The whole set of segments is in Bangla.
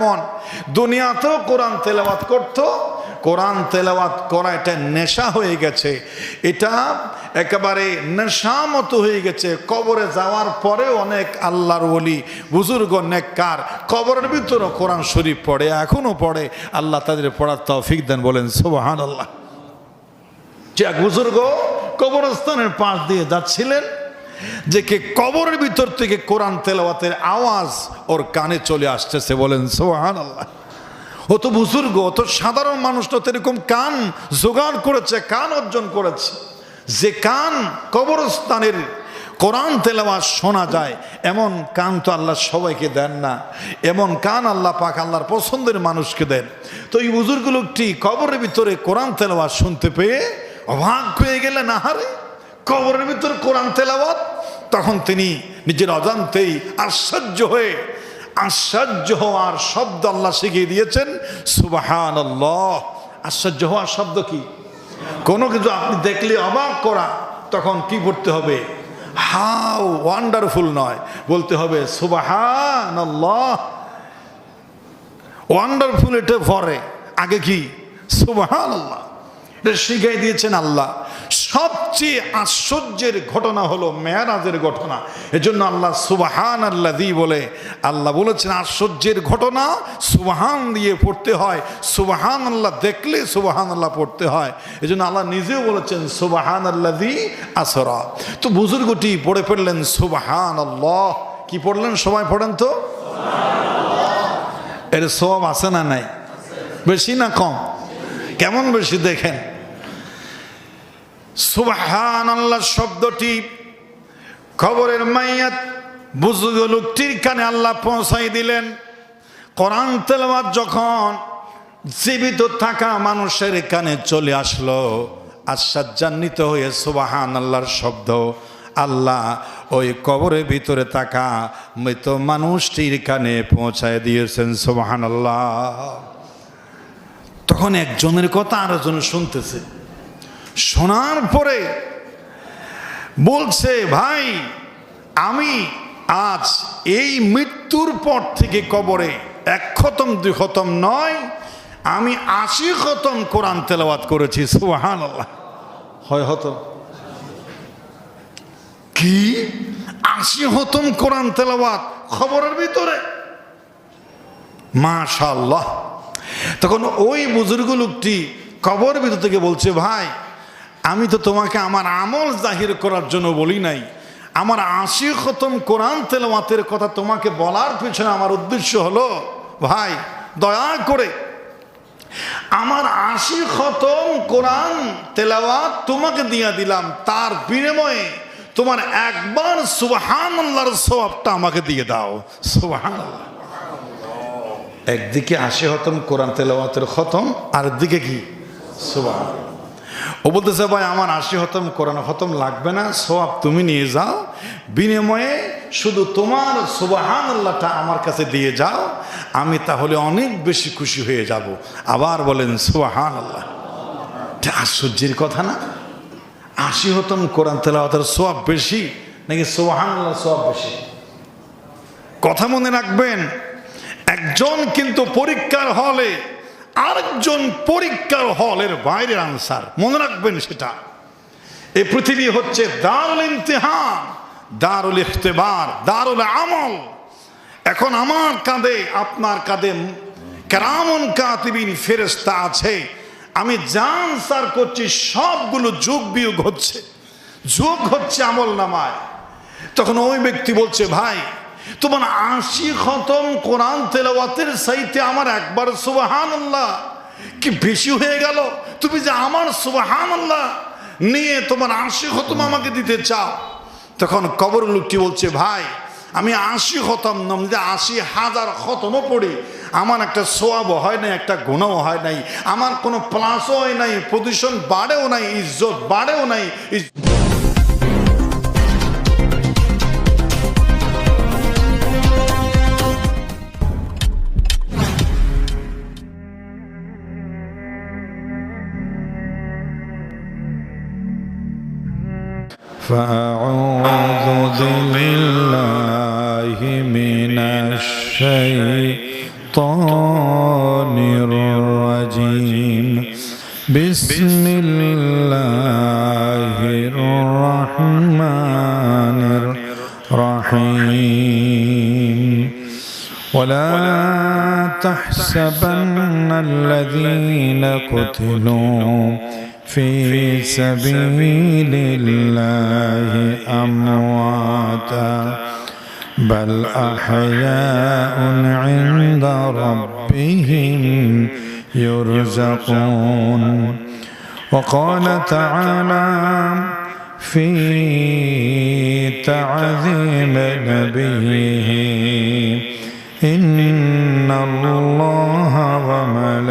মন। দুনিয়াতেও কোরআন তেলাওয়াত করত, কোরআন তেলাওয়াত করা এটা নেশা হয়ে গেছে। এটা একেবারে নেশা মতো হয়ে গেছে। কবরে যাওয়ার পরে অনেক আল্লাহর ওলি, বুজুর্গ, নেককার, কবরের ভিতরে কোরআন শরীফ পড়ে এখনও পড়ে। আল্লাহ তাদের পড়ার তৌফিক দেন, বলেন সুবাহান আল্লাহ যে এক বুজুর্গ কবরস্থানের পাশ দিয়ে যাচ্ছিলেন যে কে কবরের ভিতর থেকে কোরআন তেলাওয়াতের আওয়াজ ওর কানে চলে আসতেছে, বলেন সোহান আল্লাহ ও তো বুজুর্গ অত সাধারণ মানুষ তো এরকম কান জোগাড় করেছে, কান অর্জন করেছে। যে কান কবরস্থানের কোরআন তেলাওয়াজ শোনা যায়, এমন কান তো আল্লাহ সবাইকে দেন না, এমন কান আল্লাহ পাক আল্লাহর পছন্দের মানুষকে দেন। তো এই বুজুর্গ লোকটি কবরের ভিতরে কোরআন তেলাওয়াজ শুনতে পেয়ে অবাক হয়ে গেলেন, আহারে, কবরের ভিতরে কোরআন তেলাওয়াত তখন তিনি নিজের অজান্তেই আশ্চর্য হয়ে, আশ্চর্য হওয়ার শব্দ আল্লাহ শিখিয়ে দিয়েছেন সুবাহান আল্লাহ আশ্চর্য হওয়ার শব্দ কি? কোনো কিছু আপনি দেখলে অবাক করা, তখন কি করতে হবে? হাউ ওয়ান্ডারফুল নয়, বলতে হবে সুবাহান আল্লাহ ওয়ান্ডারফুল এটা পরে, আগে কি? সুবাহান আল্লাহ এটা শিখাই দিয়েছেন আল্লাহ। সবচেয়ে আশ্চর্যের ঘটনা হলো মেয়ারাজের ঘটনা। এজন্য আল্লাহ সুবাহান আল্লাহ দি বলে, আল্লাহ বলেছেন, আশ্চর্যের ঘটনা সুবাহান দিয়ে পড়তে হয়। সুবাহান আল্লাহ দেখলে সুবাহান আল্লাহ পড়তে হয়। এজন্য আল্লাহ নিজেও বলেছেন সুবাহান আল্লাহ দি আসরা। তো বুজুর্গটি পড়ে ফেললেন সুবাহান আল্লাহ কি পড়লেন? সবাই পড়েন তো? এর সব আছে না নাই? বেশি না কম? কেমন বেশি দেখেন? সুবাহান আল্লাহ শব্দটি খবরের মাইয়াত বুজুর্গ লোকটির কানে আল্লাহ পৌঁছাই দিলেন। কোরআন তেলাওয়াত যখন জীবিত থাকা মানুষের কানে চলে আসলো, আশ্চর্যান্বিত হয়ে সুবাহান আল্লাহর শব্দ, আল্লাহ ওই কবরের ভিতরে থাকা মৃত মানুষটির কানে পৌঁছায় দিয়েছেন সুবাহান আল্লাহ তখন একজনের কথা আরেকজন শুনতেছে। শোনার পরে বলছে ভাই আমি আজ এই মৃত্যুর পর থেকে কবরে এক খতম দুই খতম নয় আমি আশি খতম কোরআন তেলাওয়াত করেছি। সুহান হয় হতো কি? আশি হতম কোরআন তেলাওয়াত খবরের ভিতরে? মাশাল্লাহ তখন ওই বুজুর্গ লোকটি কবর ভিতর থেকে বলছে ভাই আমি তো তোমাকে আমার আমল জাহির করার জন্য বলি নাই। আমার আশি খতম কোরআন তেলাওয়াতের কথা তোমাকে বলার পেছনে আমার উদ্দেশ্য হলো ভাই দয়া করে আমার আশি খতম কোরআন তেলাওয়াত তোমাকে দিয়ে দিলাম তার বিনিময়ে তোমার একবার সুবাহান আল্লাহর সবাবটা আমাকে দিয়ে দাও। সুবাহান আল্লাহ একদিকে আশি খতম কোরআন তেলাওয়াতের খতম আর দিকে কি? সুবাহ ও বলতেছে, ভাই, আমার আশি হতম কোরআন খতম লাগবে না সোয়াব তুমি নিয়ে যাও, বিনিময়ে শুধু তোমার সুবাহান আল্লাহটা আমার কাছে দিয়ে যাও, আমি তাহলে অনেক বেশি খুশি হয়ে যাব। আবার বলেন সুবাহান আল্লাহ এটা আশ্চর্যের কথা না? আশি হতম কোরআন তেলাওয়াতের সোয়াব বেশি নাকি সুবাহান আল্লাহ সোয়াব বেশি? কথা মনে রাখবেন, একজন কিন্তু পরীক্ষার হলে আরেকজন পরীক্ষার হলের বাইরের আনসার মনে রাখবেন সেটা। এই পৃথিবী হচ্ছে দারুল ইমতিহান, দারুল ইফতেবার দারুল আমল। এখন আমার কাঁধে, আপনার কাঁধে কেরামন কাতিবিন ফেরেস্তা আছে। আমি যা আনসার করছি, সবগুলো যোগ বিয়োগ হচ্ছে। যোগ হচ্ছে আমল নামায়। তখন ওই ব্যক্তি বলছে, ভাই তোমার আশি খতম কোরআন তেলাওয়াতের সাইতে আমার একবার সুবাহান আল্লাহ কি বেশি হয়ে গেল? তুমি যে আমার সুবাহান আল্লাহ নিয়ে তোমার আশি খতম আমাকে দিতে চাও। তখন কবর লোকটি বলছে, ভাই, আমি আশি খতম নম যে আশি হাজার খতমও পড়ি আমার একটা সোয়াবও হয় নাই, একটা গুণও হয় নাই। আমার কোনো প্লাসও হয় নাই পজিশন বাড়েও নাই, ইজ্জত বাড়েও নাই, ইজ্জত فأعوذ بالله من الشيطان الرجيم. بسم الله الرحمن الرحيم. ولا تحسبن الذين قتلوا في سبيل الله أمواتا بل أحياء عند ربهم يرزقون. وقال تعالى في تعظيم نبيه إن الله وملائكته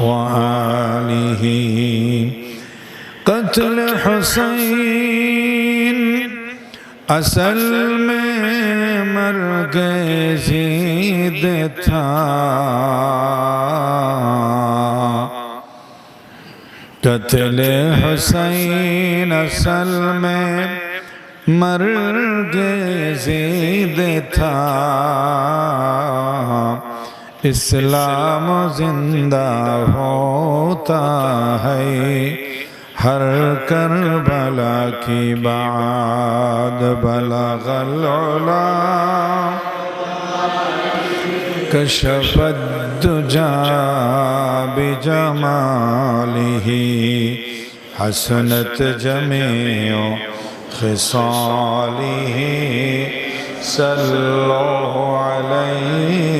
وآله قتل حسین اصل میں مر کے زید تھا قتل حسین اصل میں مر کے زید تھا اسلام زندہ ہوتا ہے ہر کر بلا کی بعد بلغ العلا کشف الدجا بجمالہ حسنت جمیع خصالہ صلو علیہ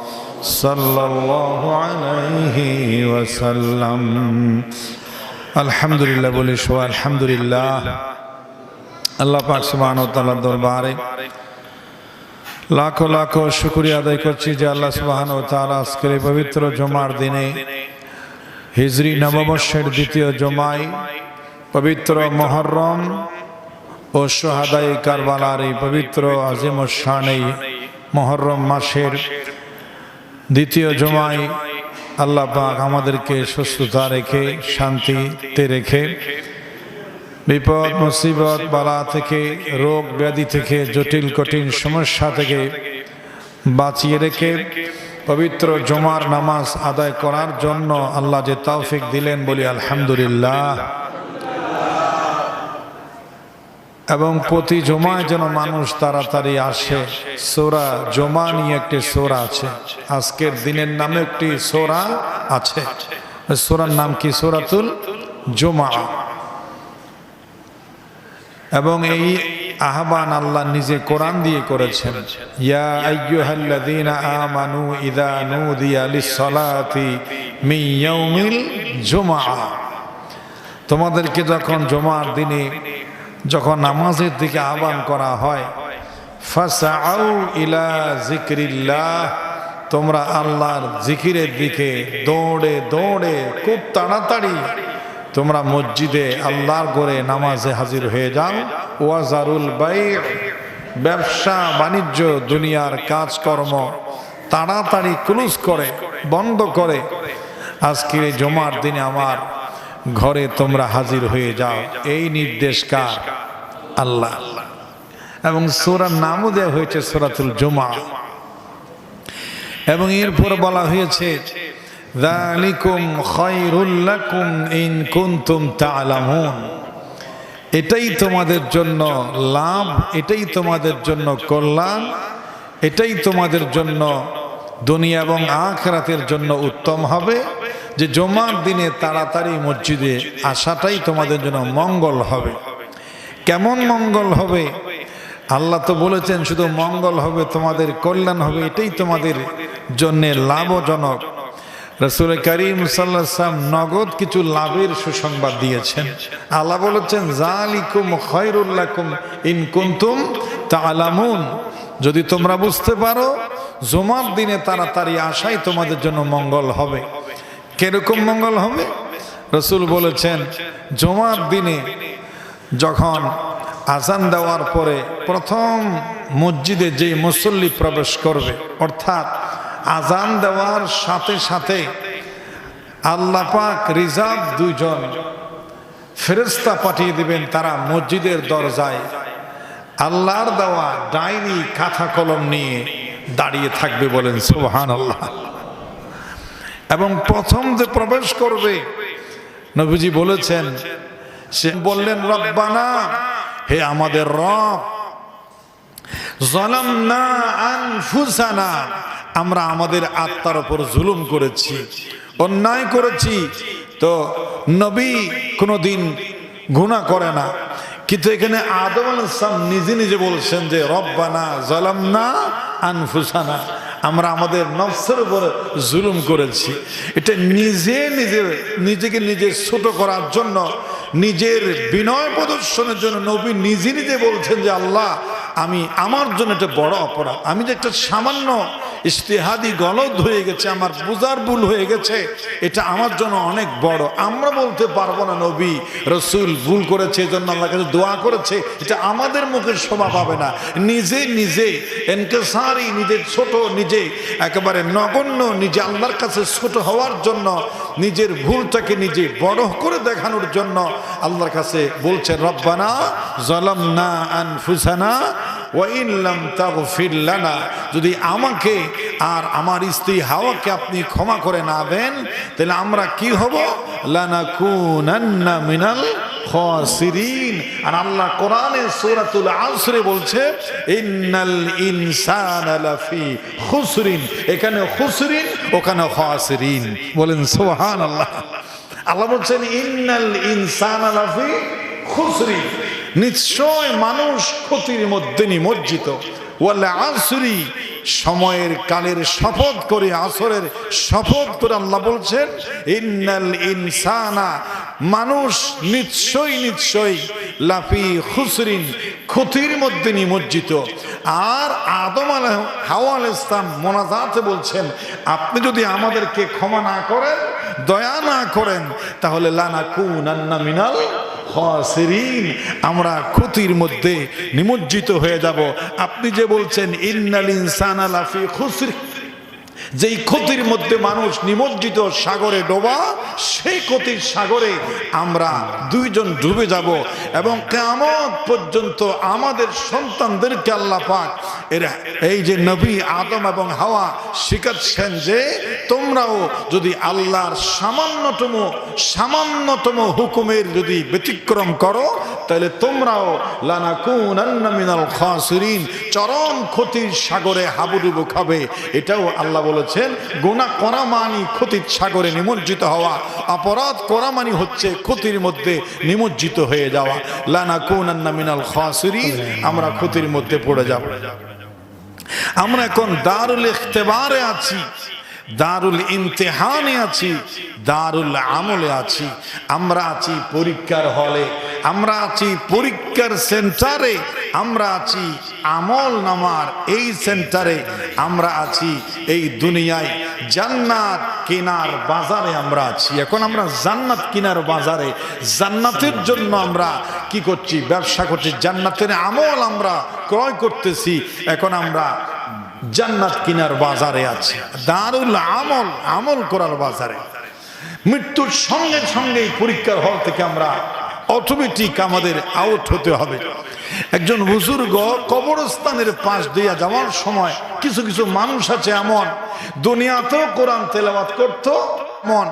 صلى الله عليه وسلم الحمد لله বলে শো আলহামদুলিল্লাহ আল্লাহ পাক সুবহানাহু ওয়া তাআলার দরবারে লাখো লাখো শুকরিয়া আদায় করছি যে আল্লাহ সুবহানাহু ওয়া তাআলা আজকের এই পবিত্র জুমার দিনে হিজরি নববর্ষের দ্বিতীয় জমায় পবিত্র মহরম ও সোহাদাই কারবালার এই পবিত্র আজিম শান এই মহরম মাসের দ্বিতীয় জমায় আল্লাহ পাক আমাদেরকে সুস্থতা রেখে শান্তিতে রেখে বিপদ মুসিবত বালা থেকে রোগ ব্যাধি থেকে জটিল কঠিন সমস্যা থেকে বাঁচিয়ে রেখে পবিত্র জমার নামাজ আদায় করার জন্য আল্লাহ যে তৌফিক দিলেন বলি আলহামদুলিল্লাহ। এবং প্রতি জমায় যেন মানুষ তাড়াতাড়ি আসে। সোরা জমা নিয়ে একটি সোরা আছে। আজকের দিনের নামে একটি সোরা আছে। সোরার নাম কি? সোরাতুল জমা। এবং এই আহ্বান আল্লাহ নিজে কোরআন দিয়ে করেছেন। ইয়া আইয়ুহাল্লাযীনা আমানু ইযা নুদিয়া লিস-সালাতি মিন ইয়াউমিল জুমআ। তোমাদেরকে যখন জমার দিনে যখন নামাজের দিকে আহ্বান করা হয় ইলা তোমরা আল্লাহর জিকিরের দিকে দৌড়ে দৌড়ে খুব তাড়াতাড়ি তোমরা মসজিদে আল্লাহর করে নামাজে হাজির হয়ে যাও। ওয়াজারুল বাই, ব্যবসা, বাণিজ্য, দুনিয়ার কাজকর্ম তাড়াতাড়ি ক্লোজ করে, বন্ধ করে। আজকের জমার দিনে আমার ঘরে তোমরা হাজির হয়ে যাও। এই নির্দেশ কার? আল্লাহ। এবং সোরার নামও দেওয়া হয়েছে সোরাতুল জমা। এবং এরপর বলা হয়েছে এটাই তোমাদের জন্য লাভ, এটাই তোমাদের জন্য কল্যাণ, এটাই তোমাদের জন্য দুনিয়া এবং আখরাতের জন্য উত্তম হবে। যে জমার দিনে তাড়াতাড়ি মসজিদে আসাটাই তোমাদের জন্য মঙ্গল হবে। কেমন মঙ্গল হবে? আল্লাহ তো বলেছেন, শুধু মঙ্গল হবে, তোমাদের কল্যাণ হবে। এটাই তোমাদের জন্য লাভজনক। রসুল করিম সাল্লাম নগদ কিছু লাভের সুসংবাদ দিয়েছেন। আল্লাহ বলেছেন জালিকুম খৈরুল্লাকুম ইন কুন্তুম তালামুন যদি তোমরা বুঝতে পারো, জমার দিনে তাড়াতাড়ি আসাই তোমাদের জন্য মঙ্গল হবে। কীরকম মঙ্গল হবে? রসুল বলেছেন, জমার দিনে যখন আজান দেওয়ার পরে প্রথম মসজিদে যে মুসল্লি প্রবেশ করবে, অর্থাৎ আজান দেওয়ার সাথে সাথে আল্লাহ পাক রিজার্ভ দুইজন ফেরেস্তা পাঠিয়ে দিবেন তারা মসজিদের দরজায়। আল্লাহর দেওয়া ডাইনি খাতা কলম নিয়ে দাঁড়িয়ে থাকবে বলেন সুবহান আল্লাহ এবং প্রথম যে প্রবেশ করবে, নবীজি বলেছেন, সে বললেন, রব্বানা, হে আমাদের রব, জলামনা আনফুসানা, আমরা আমাদের আত্মার উপর জুলুম করেছি, অন্যায় করেছি। তো নবী কোনোদিন গুণা করে না। কিন্তু এখানে আদম আল ইসলাম নিজে নিজে বলছেন যে, রব্বানা, জলামনা আনফুসানা। আমরা আমাদের নফসের উপরে জুলুম করেছি। এটা নিজে নিজের নিজেকে নিজে ছোট করার জন্য, নিজের বিনয় প্রদর্শনের জন্য নবী নিজে নিজে বলছেন যে, আল্লাহ, আমি আমার জন্য এটা বড় অপরাধ। আমি যে একটা সামান্য ইস্তেহাদি গলদ হয়ে গেছে, আমার বুজার ভুল হয়ে গেছে। এটা আমার জন্য অনেক বড়। আমরা বলতে পারব না, নবী, রসুল ভুল করেছে এই জন্য আল্লাহ কাছে দোয়া করেছে। এটা আমাদের মুখের শোভা পাবে না। নিজে নিজে, এনকেসারি নিজের ছোট, নিজে একেবারে নগণ্য, নিজে আল্লাহর কাছে ছোট হওয়ার জন্য, নিজের ভুলটাকে নিজে বড় করে দেখানোর জন্য আল্লাহর কাছে বলছে, রব্বানা জলামনা আনফুসানা ওয়াইল্লাম তাগফির লানা। যদি আমাকে আর আমার স্ত্রী হাওয়াকে আপনি ক্ষমা করে না দেন, তাহলে আমরা কি হব? লানাকুনান্না মিনাল খাসিরিন। আর আল্লাহ কোরআনে সূরাতুল আসরে বলছে, ইন্নাল ইনসানা লাফি খুসরিন। এখানে খুসরিন, ওখানে খাসিরিন। বলেন, সুবহানাল্লাহ। আল্লাহ বলছেন, ইন্নাল ইনসানা লাফি খুসরিন। নিশ্চয় মানুষ ক্ষতির মধ্যে নিমজ্জিত। ওয়াল আসরি সময়ের কালের শপথ করে, আসরের শপথ করে আল্লাহ বলছেন মানুষ নিশ্চয়ই নিশ্চয়ই লাফি খুসরিন, ক্ষতির মধ্যে নিমজ্জিত। আর আদম আল হাওয়া আল ইসলাম মোনাজাতে বলছেন, আপনি যদি আমাদেরকে ক্ষমা না করেন, দয়া না করেন, তাহলে লানা কুন আন্না মিনাল খাসিরিন আমরা ক্ষতির মধ্যে নিমজ্জিত হয়ে যাব। আপনি যে বলছেন ইন্নাল ইনসান আলাফি খুসরি। যেই ক্ষতির মধ্যে মানুষ নিমজ্জিত সাগরে ডোবা, সেই ক্ষতির সাগরে আমরা দুইজন ডুবে যাব এবং কেমন পর্যন্ত আমাদের সন্তানদেরকে আল্লাহ পাক এরা এই যে নবী আদম এবং হাওয়া শিখাচ্ছেন যে, তোমরাও যদি আল্লাহর সামান্যতম সামান্যতম হুকুমের যদি ব্যতিক্রম করো, তাহলে তোমরাও লানাকুন চরম ক্ষতির সাগরে হাবুডুবু খাবে। এটাও আল্লাহ বলেছেন গোনা করা মানি ক্ষতির সাগরে নিমজ্জিত হওয়া, অপরাধ করা মানি হচ্ছে ক্ষতির মধ্যে নিমজ্জিত হয়ে যাওয়া। লানা লানাকুন মিনাল খাসুরি আমরা ক্ষতির মধ্যে পড়ে যাব। আমরা এখন দারুল ইখতেবারে আছি। দারুল ইমতেহানে আছি, দারুল আমলে আছি। আমরা আছি পরীক্ষার হলে, আমরা আছি পরীক্ষার সেন্টারে, আমরা আছি আমল নামার এই সেন্টারে, আমরা আছি এই দুনিয়ায়। জান্নাত কেনার বাজারে আমরা আছি। এখন আমরা জান্নাত কেনার বাজারে, জান্নাতের জন্য আমরা কি করছি? ব্যবসা করছি। জান্নাতের আমল আমরা ক্রয় করতেছি। এখন আমরা জান্নাত কিনার বাজারে আছে। দারুল আমল আমল করার বাজারে। মৃত্যুর সঙ্গে সঙ্গে পরীক্ষার হল থেকে আমরা অটোমেটিক আমাদের আউট হতে হবে। একজন বুজুর্গ কবরস্থানের পাশ দিয়া যাওয়ার সময় কিছু কিছু মানুষ আছে এমন, দুনিয়াতেও কোরআন তেলাওয়াত করত মন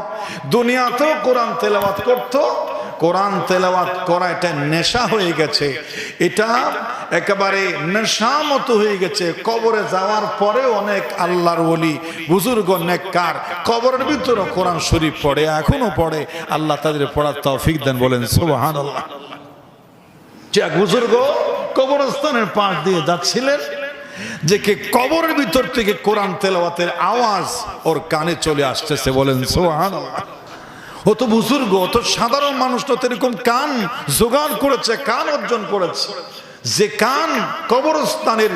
দুনিয়াতেও কোরআন তেলাওয়াত করত কোরআন তেলাওয়াত করা এটা নেশা হয়ে গেছে। এটা একেবারে নেশা মতো হয়ে গেছে। কবরে যাওয়ার পরে অনেক আল্লাহর ওলি, বুজুর্গ, নেককার, কবরের ভিতরে কোরআন শরীফ পড়ে, এখনও পড়ে। আল্লাহ তাদের পড়ার তৌফিক দেন, বলেন সুবহান আল্লাহ যে বুজুর্গ কবরস্থানের পাশ দিয়ে যাচ্ছিলেন, যে কে কবরের ভিতর থেকে কোরআন তেলাওয়াতের আওয়াজ ওর কানে চলে আসতেছে, বলেন সুবহান আল্লাহ ও তো বুজুর্গ, ও তো সাধারণ মানুষ তো এরকম কান জোগাড় করেছে, কান অর্জন করেছে। যে কান কবরস্থানের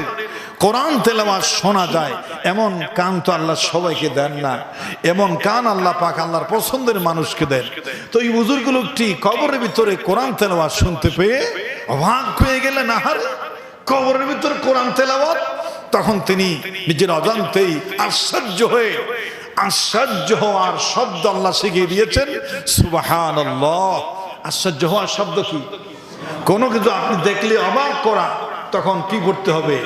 কোরআন তেলাওয়াত শোনা যায়, এমন কান তো আল্লাহ সবাইকে দেন না, এমন কান আল্লাহ পাক আল্লাহর পছন্দের মানুষকে দেন। তো এই বুজুর্গ লোকটি কবরের ভিতরে কোরআন তেলাওয়াত শুনতে পেয়ে অবাক হয়ে গেলেন, আহারে, কবরের ভিতরে কোরআন তেলাওয়াত? তখন তিনি নিজের অজান্তেই আশ্চর্য হয়ে আশ্চর্য হওয়ার শব্দ আল্লাহ শিখিয়ে দিয়েছেন। সুবাহান আশ্চর্য হওয়ার শব্দ কি? কোনো কিছু আপনি দেখলে অবাক করা, তখন কি করতে হবে?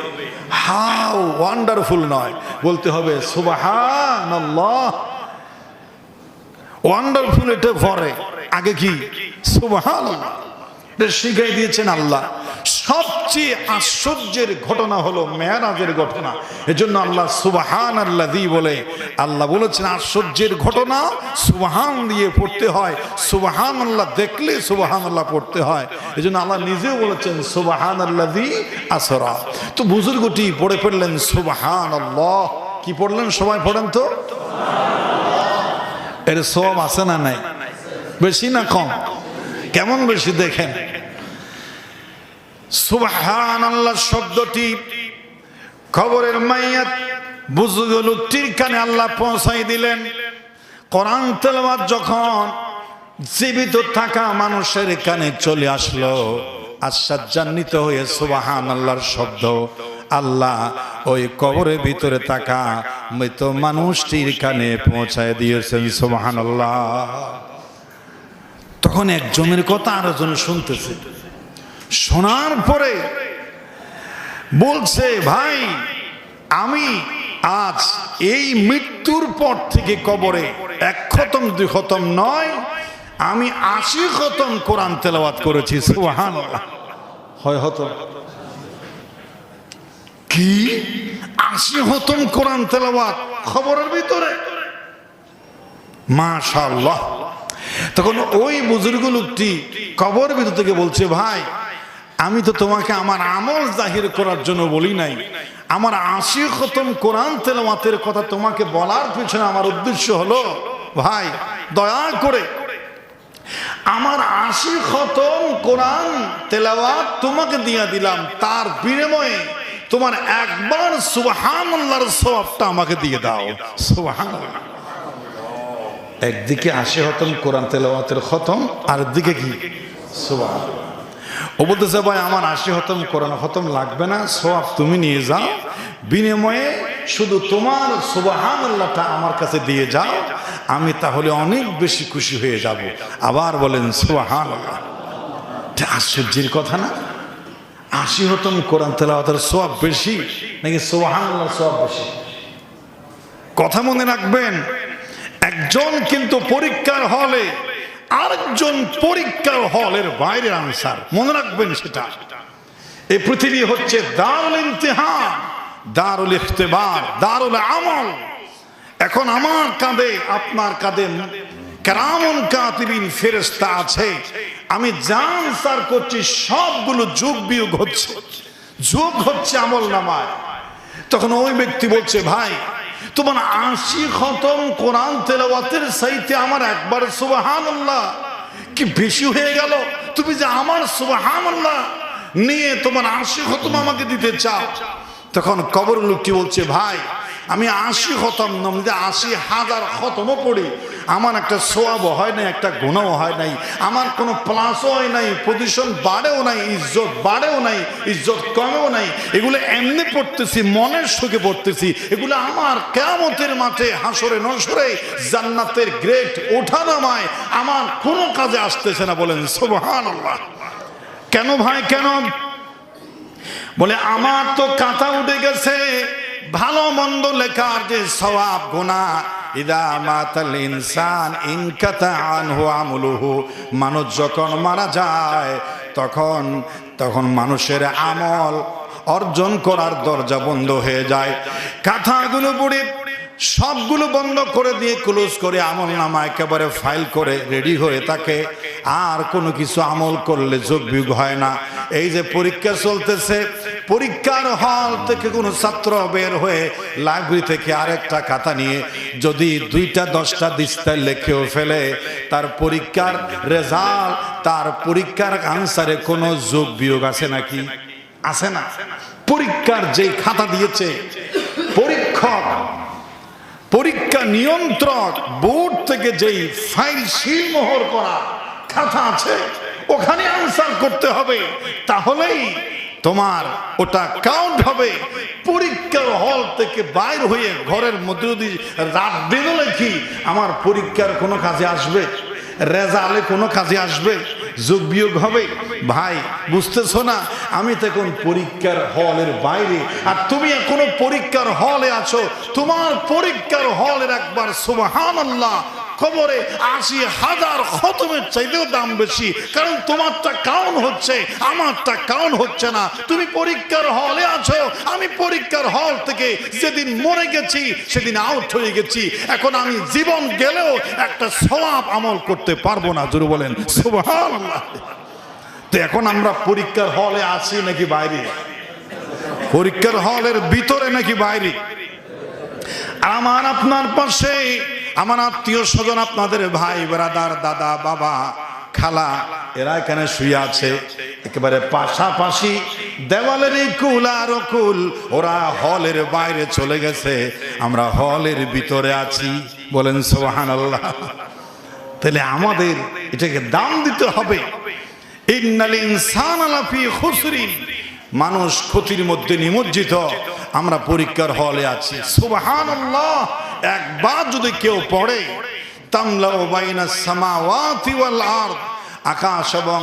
হাউ ওয়ান্ডারফুল নয়। বলতে হবে সুবাহান ওয়ান্ডারফুল এটা পরে। আগে কি? সুবাহান এটা শিখাই দিয়েছেন আল্লাহ। সবচেয়ে আশ্চর্যের ঘটনা হলো মেয়ারাজের ঘটনা। এজন্য আল্লাহ সুবাহান আল্লাহ দি বলে, আল্লাহ বলেছেন, আশ্চর্যের ঘটনা সুবাহান দিয়ে পড়তে হয়। সুবাহান আল্লাহ দেখলে সুবাহান আল্লাহ পড়তে হয়। এজন্য আল্লাহ নিজেও বলেছেন সুবাহান আল্লাহ দি আসরা। তো বুজুর্গটি পড়ে ফেললেন সুবাহান আল্লাহ কি পড়লেন সবাই পড়েন তো? এর সব আছে না নাই? বেশি না কম? কেমন বেশি দেখেন? সুবহান আল্লাহ শব্দটি খবরের মাইয়াত বুজুর্গ লোকটির কানে আল্লাহ পৌঁছাই দিলেন। কোরআন তেলাওয়াত যখন জীবিত থাকা মানুষের কানে চলে আসলো, আশ্চর্যান্বিত হয়ে সুবাহান আল্লাহর শব্দ, আল্লাহ ওই কবরের ভিতরে থাকা মৃত মানুষটির কানে পৌঁছায় দিয়েছেন সুবাহান আল্লাহ তখন একজনের কথা আরেকজন শুনতেছে। শোনার পরে বলছে ভাই আমি আজ এই মৃত্যুর পর থেকে কবরে এক খতম দুই খতম নয় আমি আশি খতম কোরআন তেলাওয়াত করেছি। সুহান হয় হতো। কি? আশি হতম কোরআন তেলাওয়াত খবরের ভিতরে? মাশাল্লাহ তখন ওই বুজুর্গ লোকটি কবর ভিতর থেকে বলছে ভাই আমি তো তোমাকে আমার আমল জাহির করার জন্য বলি নাই। আমার আশি খতম কোরআন তেলাওয়াতের কথা তোমাকে বলার পিছনে আমার উদ্দেশ্য হলো, ভাই, দয়া করে। আমার আশি খতম কোরআন তেলাওয়াত তোমাকে দিয়া দিলাম, তার বিনিময়ে তোমার একবার সুবহান আল্লাহর সওয়াবটা আমাকে দিয়ে দাও। সুবহান একদিকে আশি খতম কোরআন তেলাওয়াতের খতম আর দিকে কি? সুবহান ও বলতেছে, ভাই, আমার আশি খতম কোরআন হতম লাগবে না সওয়াব তুমি নিয়ে যাও। বিনিময়ে শুধু তোমার সুবাহান আল্লাহটা আমার কাছে দিয়ে যাও, আমি তাহলে অনেক বেশি খুশি হয়ে যাব। আবার বলেন সুবাহান আশ্চর্যের কথা না? আশি হতম কোরআন তেলাওয়াতের সোয়াব বেশি নাকি আল্লাহর সোয়াব বেশি? কথা মনে রাখবেন, একজন কিন্তু পরীক্ষার হলে আরেকজন পরীক্ষার হলের বাইরের আনসার। মনে রাখবেন সেটা। এই পৃথিবী হচ্ছে দারুল ইমতিহান, দারুল ইফতেবার দারুল আমল। এখন আমার কাঁধে, আপনার কাঁধে কেরামন কাতিবিন ফেরেস্তা আছে। আমি যা আনসার করছি, সবগুলো যোগ বিয়োগ হচ্ছে। যোগ হচ্ছে আমল নামায়। তখন ওই ব্যক্তি বলছে, ভাই তোমার আশি খতম কোরআন তেলাওয়াতের সাইতে আমার একবার সুবাহান কি বেশি হয়ে গেল? তুমি যে আমার সুবাহান নিয়ে তোমার আশি খতম আমাকে দিতে চাও। তখন কবর লোকটি বলছে, ভাই আমি আশি খতম নাম যে আশি হাজার খতমও পড়ি। আমার একটা সোয়াব হয় নাই, একটা গুণও হয় নাই। আমার কোনো প্লাসও হয় নাই, পজিশন বাড়েও নাই, ইজ্জত বাড়েও নাই, ইজ্জত কমেও নাই। এগুলো এমনি পড়তেছি, মনের সুখে পড়তেছি। এগুলো আমার কেমতের মাঠে, হাসরে নসরে, জান্নাতের গ্রেট ওঠানামায় আমার কোনো কাজে আসতেছে না বলেন সোবহান কেন ভাই, কেন? বলে, আমার তো কাঁথা উঠে গেছে। ভালো মন্দ লেখার যে সওয়াব গুণা ইদা মাতাল ইনসান ইনকাতা মানুষ যখন মারা যায়, তখন তখন মানুষের আমল অর্জন করার দরজা বন্ধ হয়ে যায়। কাঁথাগুলো পড়ে সবগুলো বন্ধ করে দিয়ে ক্লোজ করে আমল নামা একেবারে ফাইল করে রেডি হয়ে থাকে। আর কোনো কিছু আমল করলে যোগ বিয়োগ হয় না। এই যে পরীক্ষা চলতেছে, পরীক্ষার হল থেকে কোনো ছাত্র বের হয়ে লাইব্রেরি থেকে আরেকটা খাতা নিয়ে যদি দুইটা, দশটা দিস্তায় লেখেও ফেলে, তার পরীক্ষার রেজাল্ট তার পরীক্ষার আনসারে কোনো যোগ বিয়োগ আছে নাকি? আছে না। পরীক্ষার যে খাতা দিয়েছে, পরীক্ষক, পরীক্ষা নিয়ন্ত্রক, বোর্ড থেকে যেই ফাইল সিলমোহর করা খাতা আছে, ওখানে আনসার করতে হবে। তাহলেই তোমার ওটা কাউন্ট হবে। পরীক্ষার হল থেকে বাইর হয়ে ঘরের মধ্যে যদি রাত বেরোলে কি আমার পরীক্ষার কোনো কাজে আসবে? রেজালে কোনো কাজে আসবে? যোগ বিয়োগ হবে? ভাই, বুঝতেছো না? আমি তো এখন পরীক্ষার হলের বাইরে। আর তুমি এখনও পরীক্ষার হলে আছো। তোমার পরীক্ষার হলের একবার সুবাহান আল্লাহ খবরে আশি হাজার খতমের চাইতেও দাম বেশি। কারণ তোমারটা কাউন হচ্ছে, আমারটা কাউন হচ্ছে না। তুমি পরীক্ষার হলে আছো, আমি পরীক্ষার হল থেকে যেদিন মরে গেছি, সেদিন আউট হয়ে গেছি। এখন আমি জীবন গেলেও একটা সওয়াব আমল করতে পারব না, জোরে বলেন তো এখন আমরা পরীক্ষার হলে আছি নাকি বাইরে? পরীক্ষার হলের ভিতরে নাকি বাইরে? আমার আপনার পাশে আমার আত্মীয় স্বজন, আপনাদের ভাই, ব্রাদার, দাদা, বাবা, খালা, এরা এখানে শুয়ে আছে। একেবারে পাশাপাশি দেওয়ালের এই কুল আর কুল ওরা হলের বাইরে চলে গেছে। আমরা হলের ভিতরে আছি। বলেন সোহান আল্লাহ তাহলে আমাদের এটাকে দাম দিতে হবে। মানুষ ক্ষতির মধ্যে নিমজ্জিত। আমরা পরীক্ষার হলে আছি। সুবহানাল্লাহ। একবার যদি কেউ পড়ে তামলাউ বাইনা সামাওয়াতি ওয়াল আরদ আকাশ এবং